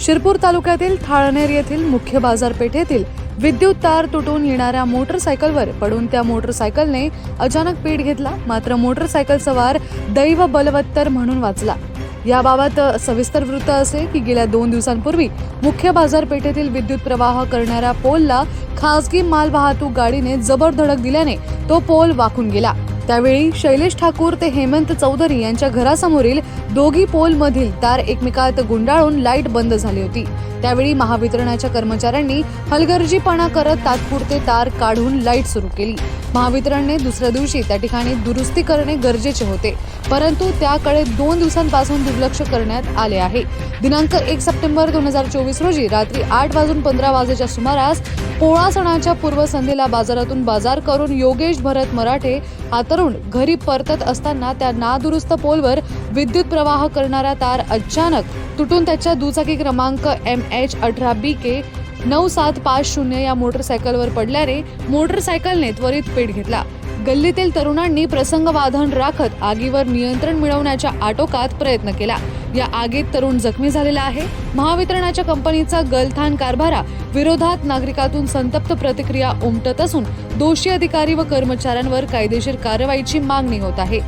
शिरपूर तालुक्यातील थाळनेर येथील मुख्य बाजारपेठेतील विद्युत तार तुटून येणाऱ्या मोटरसायकलवर पडून त्या मोटरसायकलने अचानक पेट घेतला. मात्र मोटरसायकल सवार दैव बलवत्तर म्हणून वाचला. याबाबत सविस्तर वृत्त असे की गेल्या दोन दिवसांपूर्वी मुख्य बाजारपेठेतील विद्युत प्रवाह करणाऱ्या पोलला खासगी माल वाहतूक गाडीने जबर धडक दिल्याने तो पोल वाकून गेला. त्यावेळी शैलेश ठाकूर ते हेमंत चौधरी यांच्या घरासमोरील दोघी पोलमधील तार एकमेकात गुंडाळून लाइट बंद झाली होती. त्यावेळी महावितरणाच्या कर्मचाऱ्यांनी हलगर्जीपणा करत तात्पुरते तार काढून लाइट सुरू केली. महावितरणने दुसऱ्या दिवशी त्या ठिकाणी दुरुस्ती करणे गरजेचे होते. परंतु त्याकडे दोन दिवसांपासून दुर्लक्ष करण्यात आले आहे. दिनांक एक सप्टेंबर दोन हजार चोवीस रोजी रात्री आठ वाजून पंधरा वाजेच्या सुमारास पोळा सणाच्या पूर्वसंध्येला बाजारातून बाजार करून योगेश भरत मराठे हा तरुण घरी परतत असताना त्या नादुरुस्त पोलवर विद्युत प्रवाह करणारा तार अचानक तुटून त्याच्या दुचाकी क्रमांक एम एच अठरा बी के नऊ सात पाच शून्य या मोटरसायकलवर पडल्याने मोटरसायकलने त्वरित पेट घेतला. गल्लीतील तरुणांनी प्रसंगवाधन राखत आगीवर नियंत्रण मिळवण्याच्या आटोकात प्रयत्न केला. या आगीत तरुण जखमी झालेला आहे. महावितरणाच्या कंपनीचा गलथान कारभारा विरोधात नागरिकातून संतप्त प्रतिक्रिया उमटत असून दोषी अधिकारी व कर्मचाऱ्यांवर कायदेशीर कारवाईची मागणी होत आहे.